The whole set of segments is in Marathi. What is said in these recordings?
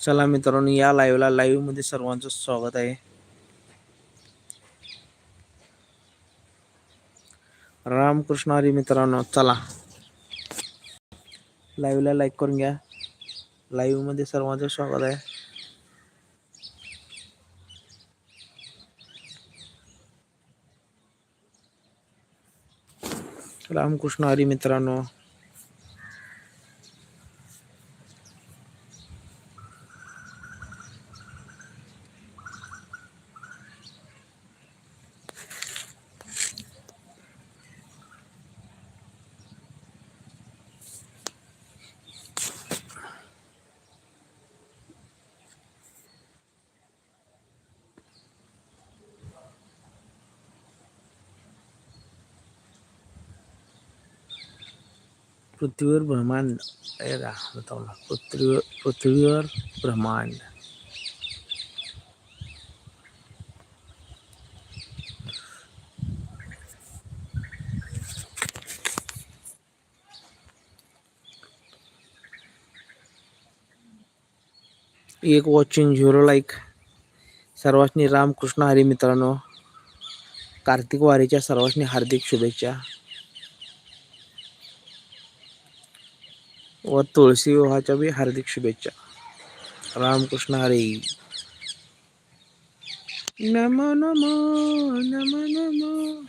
चला मित्रांनो या लाईव्हला लाईव्हमध्ये सर्वांचं स्वागत आहे. रामकृष्ण हरी मित्रांनो चला. लाईव्हला लाईक करून घ्या. लाईव्हमध्ये सर्वांचं स्वागत आहे. रामकृष्ण हरी मित्रांनो पृथ्वीवर ब्रह्मांड. अरे पृथ्वीवर पृथ्वीवर ब्रह्मांड. एक वॉचिंग झिरो लाईक सर्वांनी रामकृष्ण हरी मित्रांनो. कार्तिक वारीच्या सर्वांनी हार्दिक शुभेच्छा. व तुळशी विवाहाच्या बी हार्दिक शुभेच्छा. रामकृष्ण हरी. नमो नमो नमो नमो.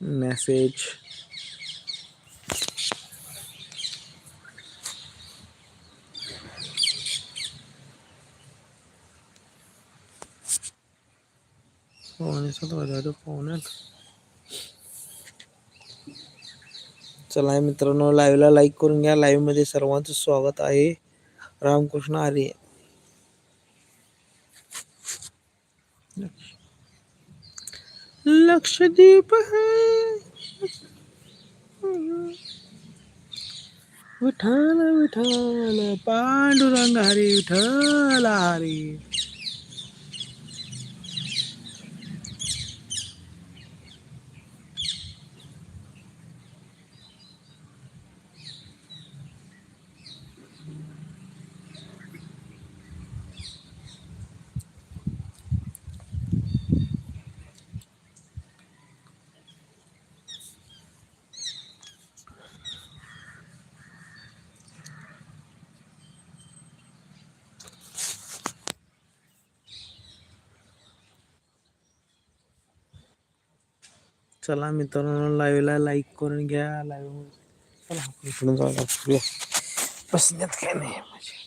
मेसेज पावणे सात वाजले पाहुण्यात चला मित्रांनो लाईव्हला लाईक करून घ्या. लाईव्हमध्ये सर्वांचं स्वागत आहे. रामकृष्ण हरी लक्षद्वीप है। विठ्ठल विठ्ठल पांडुरंग हरी विठ्ठल हरी। चला मित्रांनो लाईव्हला लाईक करून घ्या. लाईव्ह चला आपण इकडून जाऊया बसण्यात काय नाही माझे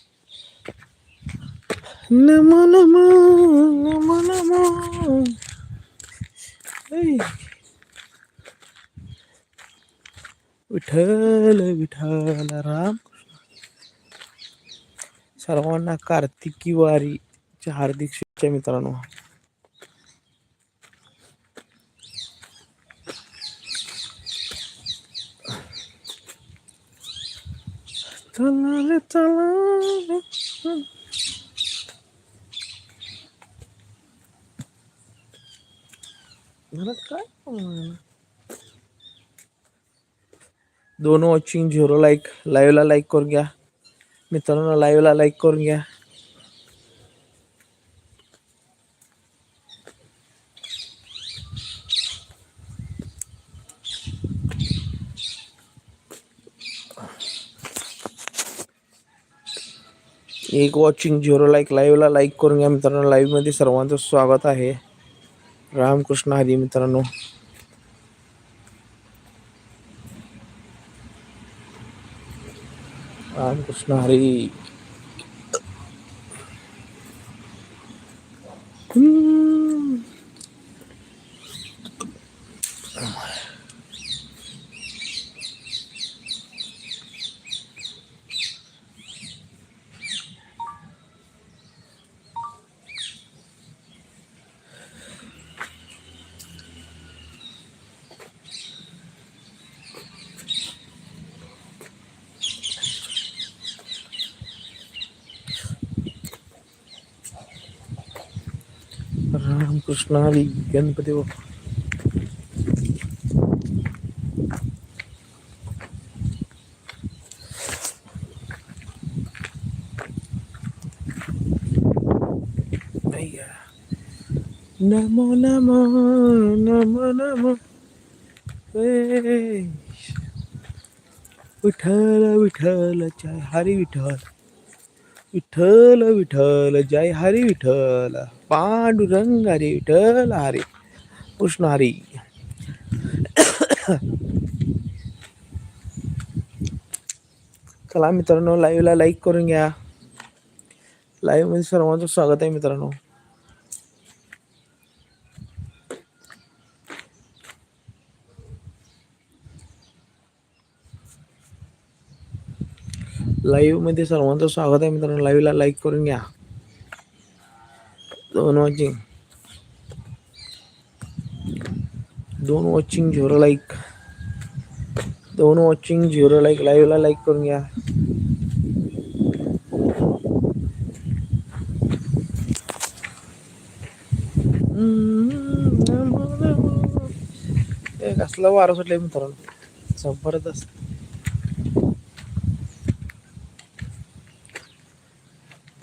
नमो नमो नमो नमो. विठ्ठल विठ्ठल राम सर्वांना कार्तिकी वारीच्या हार्दिक शुभेच्छा मित्रांनो चला रे चला रे. घरात काय problem? दोन वॉचिंग झिरो लाईक लाईव्हला लाईक करून घ्या. मित्रांनो लाईव्हला लाईक करून घ्या. एक वॉचिंग झिरो लाईक लाईव्हला लाईक करून घ्या. मित्रांनो लाईव्हमध्ये सर्वांचं स्वागत आहे. रामकृष्ण हरी मित्रांनो. रामकृष्ण हरी. कृष्ण हरी गणपती बाप्पा. नमो नमो नमो नमो. विठ्ठल विठ्ठल जय हरी विठ्ठल. विठ्ठल विठ्ठल जय हरी विठ्ठल. पांडुरंग हरे विठ्ठल हरे कृष्ण हरी। चला मित्रांनो लाईव्हला लाईक करून घ्या. लाईव्हमध्ये सर्वांचं स्वागत आहे मित्रांनो. लाईव्हमध्ये सर्वांचं स्वागत आहे मित्रांनो. लाईव्हला लाईक करून घ्या. दोन वॉचिंग दोन वॉचिंग झिरो लाईक दोन वॉचिंग झिरो लाईक लाईव्हला लाईक करून घ्या. कसला वारं सुटलाय मित्रांनो. जबरदस्त.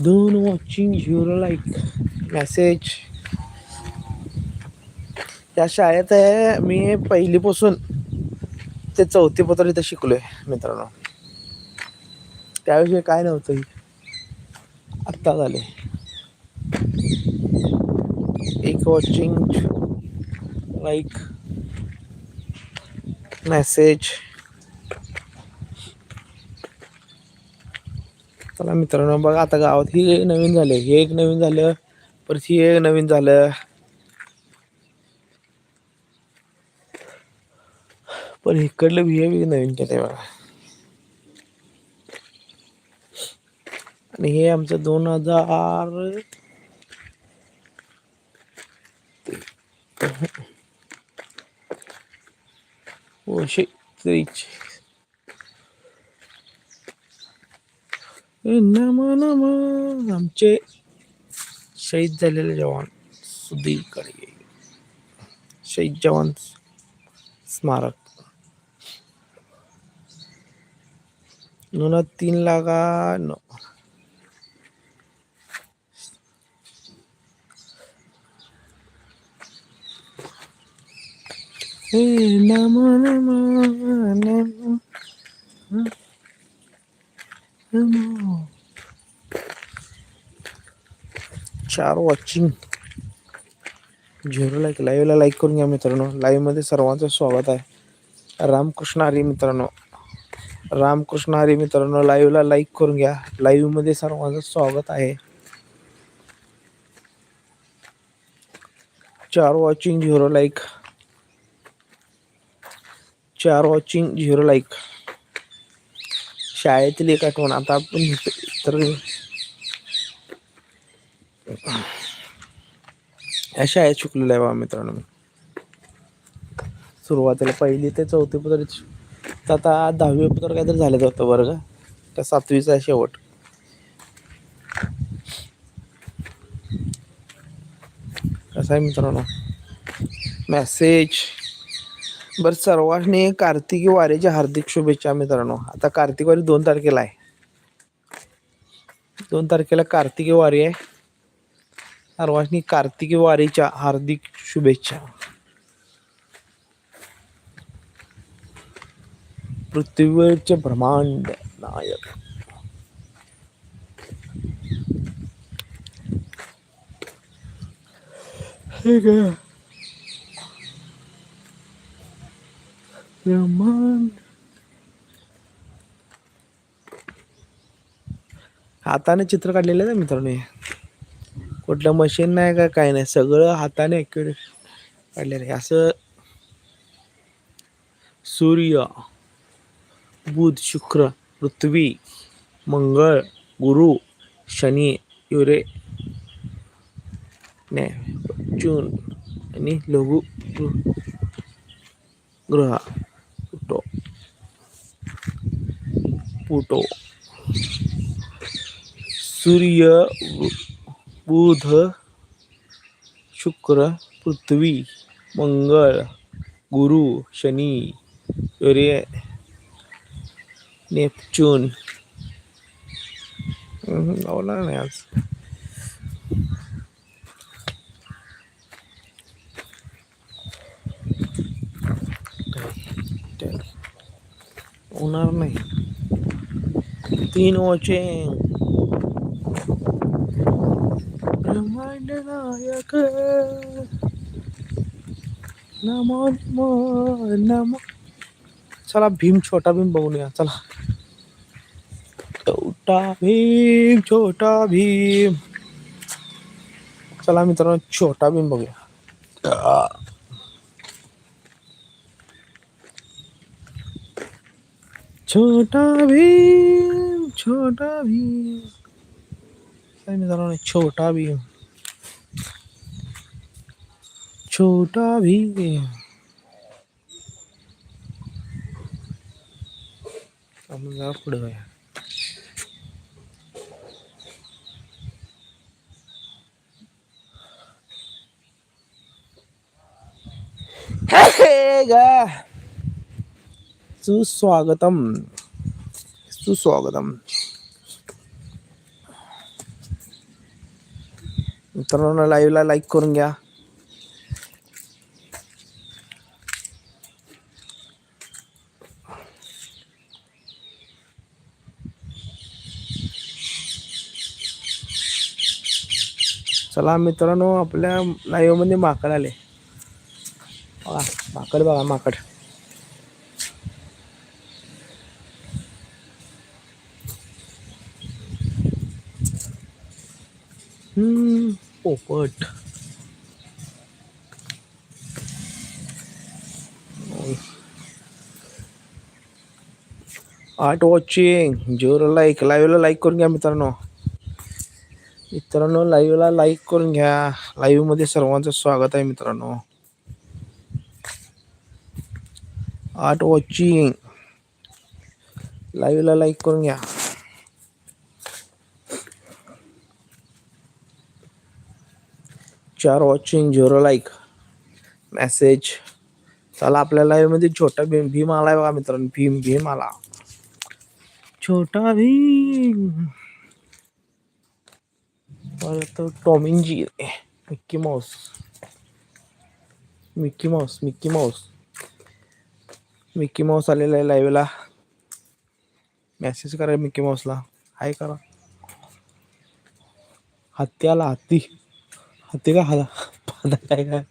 दोन वॉचिंग झिरो लाईक मेसेज या शाळेत आहे मी पहिलीपासून ते चौथी पत्र इथं आहे मित्रांनो. त्याविषयी काय नव्हतं आत्ता झाले एक वॉचिंग लाईक मेसेज चला मित्रांनो बघा आता गावात ही नवीन झाले हे एक नवीन झालं. परत हे नवीन झालं. पण इकडलं बी हे नवीन केलंय बघा. आणि हे आमचं दोन हजार वर्षे नमा नम आमचे शहीद झालेले जवान सुधीर कडगे शहीद जवान स्मारक. दोन तीन लागा न. हे नम नम नम नम. चार वॉचिंग झिरो लाईक लाईव्हला लाईक करून घ्या मित्रांनो. लाईव्हमध्ये सर्वांचं स्वागत आहे. रामकृष्ण हरी मित्रांनो. रामकृष्ण हरी मित्रांनो लाईव्हला लाईक करून घ्या. लाईव्हमध्ये सर्वांचं स्वागत आहे. चार वॉचिंग झिरो लाईक चार वॉचिंग झिरो लाईक शाळेतील एक आठवण. आता आपण तर अशा शाळेत शिकलेलो आहे बा मित्रांनो मी. सुरुवातीला पहिली ते चौथी पत्र तर आता दहावी पत्र काहीतरी झालं होतं वर्ग त्या सातवीचा आहे शेवट. कसं आहे मित्रांनो? मॅसेज बरं सर्वांनी कार्तिकी वारीच्या हार्दिक शुभेच्छा मित्रांनो. आता कार्तिक वारी दोन तारखेला आहे. दोन तारखेला कार्तिकी वारी आहे. सर्वांनी कार्तिकी वारीच्या हार्दिक शुभेच्छा. पृथ्वीवरचे ब्रह्मांड नायक. ब्रह्मांड. हाताने चित्र काढलेलं आहे ना मित्रांनो कुठलं मशीन नाही का काय नाही. सगळं हाताने ॲक्युरेट काढलेलं आहे. असं सूर्य बुध शुक्र पृथ्वी मंगळ गुरु शनी युरे चून आणि लघु ग्रह- पुटो पुटो. सूर्य बुध शुक्र पृथ्वी मंगळ गुरु शनी सूर्य नेपच्यून. हम्म, लावणार नाही आज. होणार नाही. तीन वचे ब्रह्मांड नायक नमो नमो नमो चला भीम छोटा भीम बघूया चला. छोटा भीम छोटा भीम. चला मित्रांनो छोटा भीम बघूया. छोटा भीम छोटा भीम. काय मित्रांनो छोटा भीम. छोटा भीम. आपण जरा पुढे जाऊया. हे सुस्वागतम. सुस्वागतम. मित्रांनो लाईव्हला लाईक करून घ्या. चला मित्रांनो आपल्या लाईव्हमध्ये माकड आले. बघा माकड बघा माकड. पट. आर्ट वॉचिंग जोर लाईक लाईव्हला लाईक करून घ्या मित्रांनो. मित्रांनो लाईव्हला लाईक करून घ्या. लाईव्हमध्ये सर्वांचं स्वागत आहे मित्रांनो. आर्ट वॉचिंग लाईव्हला लाईक करून घ्या. चार वॉचिंग झिरो लाईक मेसेज चला आपल्या लाईव्हमध्ये छोटा भीम भीम आलाय बघा मित्रांनो. भीम भीम आला. छोटा भीम. परत टॉमिंजी Mickey Mouse Mickey Mouse Mickey Mouse Mickey Mouse आलेला आहे लाईव्हला मेसेज करा मिक्की माऊसला हाय करा. हत्ती आला हत्ती. हत्ती का हाला पादा काय काय?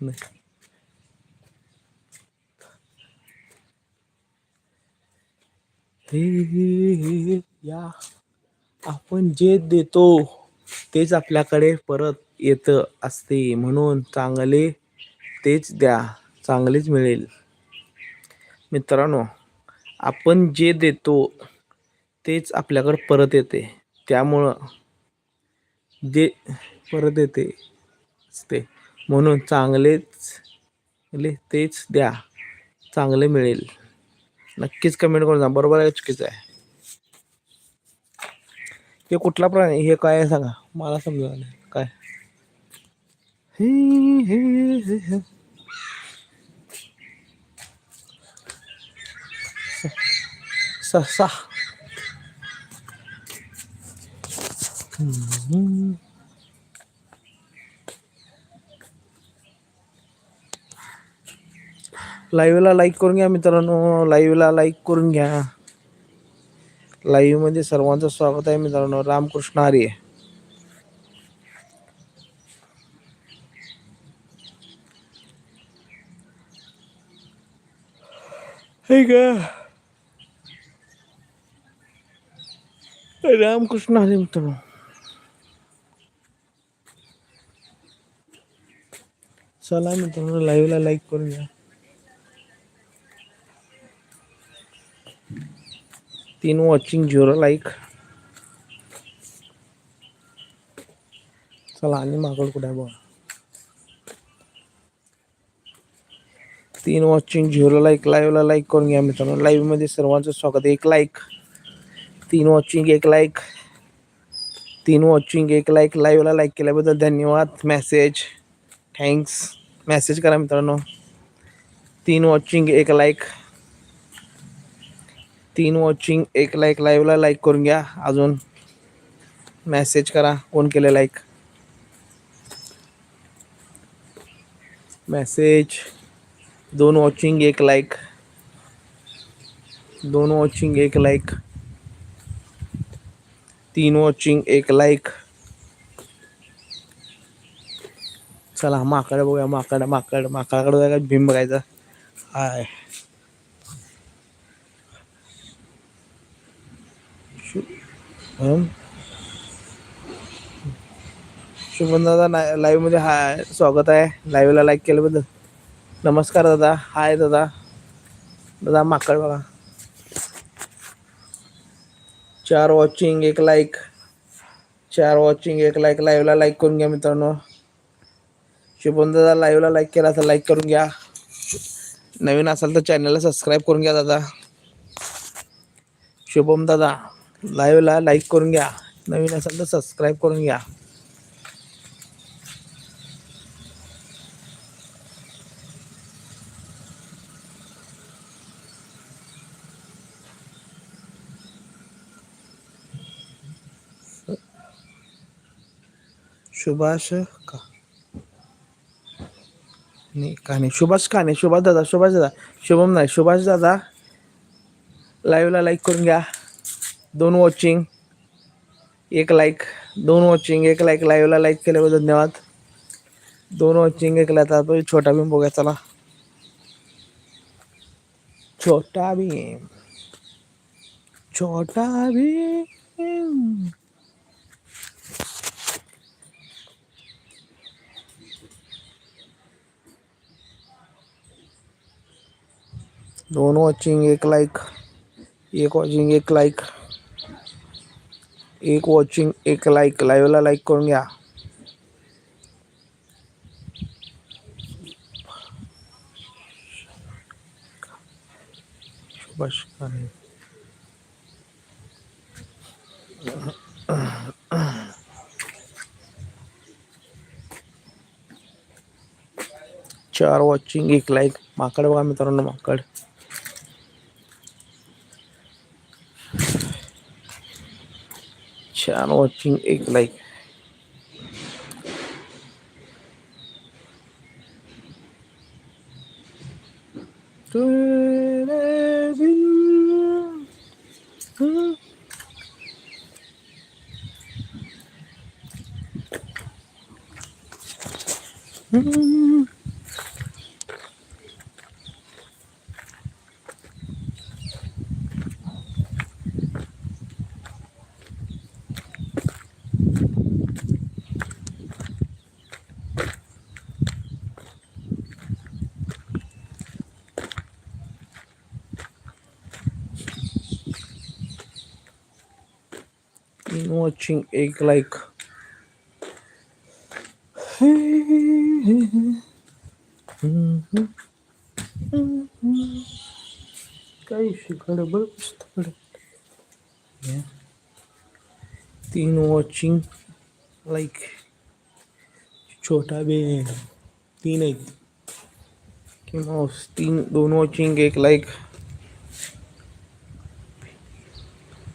नाही. हे या. आपण जे देतो तेच आपल्याकडे परत येतं असते. म्हणून चांगले तेच द्या. चांगलेच मिळेल. मित्रांनो आपण जे देतो तेच आपल्याकडे परत येते. त्यामुळं जे परत येते. असते. म्हणून चांगलेच ले तेच द्या. चांगले मिळेल. नक्कीच कमेंट करून जा बरोबर आहे चुकीचं आहे? हे कुठला प्राणी? हे काय आहे सांगा. मला समजा नाही. काय? हे, हे, हे, स- ससा लाईव्हला लाईक करून घ्या मित्रांनो. लाईव्हला लाईक करून घ्या. लाईव्हमध्ये सर्वांचं स्वागत आहे मित्रांनो. रामकृष्ण आर्य हे का रामकृष्ण हरे मित्रांनो. चला मित्रांनो लाईव्हला लाईक करून घ्या. तीन वॉचिंग झिरो लाईक चला आणि मागड कुठे आहे बघा. तीन वॉचिंग झिरो लाईक लाईव्हला लाईक करून घ्या मित्रांनो. लाईव्हमध्ये सर्वांचं स्वागत एक लाईक तीन वॉचिंग एक लाईक तीन वॉचिंग एक लाईक लाईव्हला लाईक केल्याबद्दल धन्यवाद. मेसेज थँक्स मेसेज करा मित्रांनो. तीन वॉचिंग एक लाईक तीन वॉचिंग एक लाईक लाईव्हला लाईक करून घ्या. अजून मेसेज करा. कोण केले लाईक मेसेज दोन वॉचिंग एक लाईक दोन वॉचिंग एक लाईक तीन वॉचिंग एक लाईक चला माकड बघूया माकड माकड माकडाकडे जायला भीम बघायचा. हाय. शु- शुभम दादा लाईव्हमध्ये हाय. स्वागत आहे. लाईव्हला लाईक केल्याबद्दल. नमस्कार दादा. हाय दादा. दादा माकड बघा. चार वॉचिंग एक लाईक चार वॉचिंग एक लाईक लाईव्हला लाईक करून घ्या मित्रांनो. शुभम दादा लाईव्हला लाईक केला तर लाईक करून घ्या. नवीन असाल तर चॅनलला सबस्क्राईब करून घ्या दादा. शुभम दादा. लाईव्हला लाईक करून घ्या. नवीन असाल तर सबस्क्राईब करून घ्या. सुभाष का? नाही का नाही? सुभाष का नाही? सुभाष दादा सुभाष दादा. शुभम नाही सुभाष दादा. लाईव्हला लाईक करून घ्या. दोन वॉचिंग एक लाईक दोन वॉचिंग एक लाईक लाईव्हला लाईक केल्याबद्दल धन्यवाद. दोन वॉचिंग एक लाईक आता छोटा भीम बघा चला. छोटा भीम छोटा भीम. दोन वॉचिंग एक लाईक एक वॉचिंग एक लाईक एक वॉचिंग एक लाईक लाईव्हला लाईक करून घ्या. चार वॉचिंग एक लाईक माकड बघा मित्रांनो माकड. छान वॉचिंग एक लाईक वॉचिंग एक लाईक काही गडबड पुस्तक तीन वॉचिंग लाईक छोटा बेन तीन आहेत किंवा तीन दोन वॉचिंग एक लाईक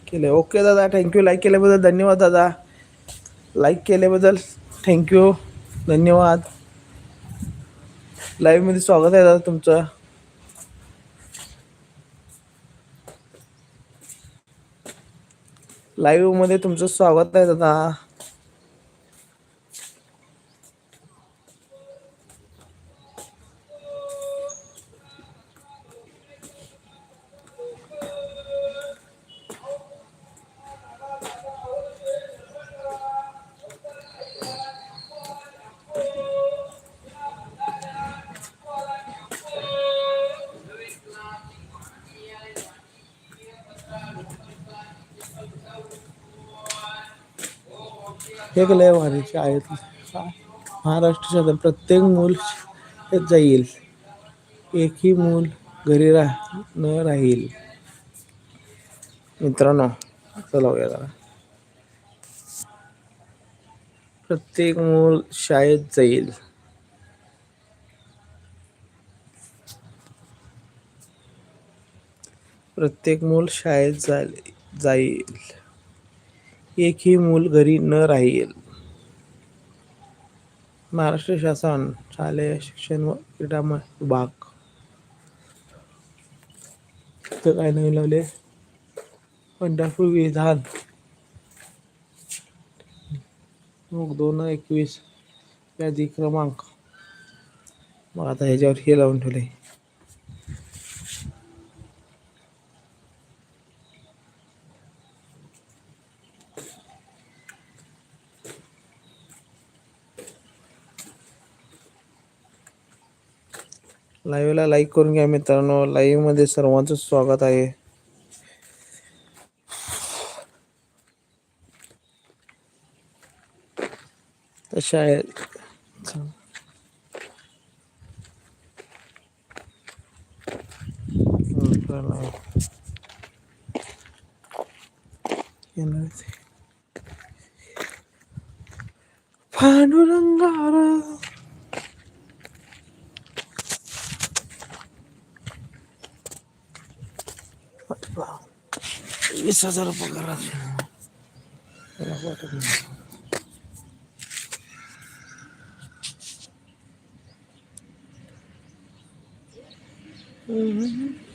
केले ओके दादा थँक्यू लाईक केल्याबद्दल धन्यवाद दादा. लाईक केल्याबद्दल थँक्यू धन्यवाद. लाईव्हमध्ये स्वागत आहे दादा तुमचं. लाईव्हमध्ये तुमचं स्वागत आहे दादा. एक लय भारीचे आहेत महाराष्ट्राच्या प्रत्येक मूल जाईल. एकही मूल घरी राह न राहील. मित्रांनो चला जरा. प्रत्येक मूल शाळेत जाईल. प्रत्येक मूल शाळेत जाईल. जाईल. एकही मूल घरी न राहील. महाराष्ट्र शासन शालेय शिक्षण व क्रीडा विभाग. तर काय नवीन लावले? पंढरपूर विधान. मग दोन एकवीस यादी क्रमांक. मग आता ह्याच्यावर हे लावून ठेवले. लाईव्हला लाईक करून घ्या मित्रांनो. लाईव्हमध्ये सर्वांचं स्वागत आहे. तशा आहे पांडुरंगारा. वीस हजार पगार मला वाटत नाही. हम्म.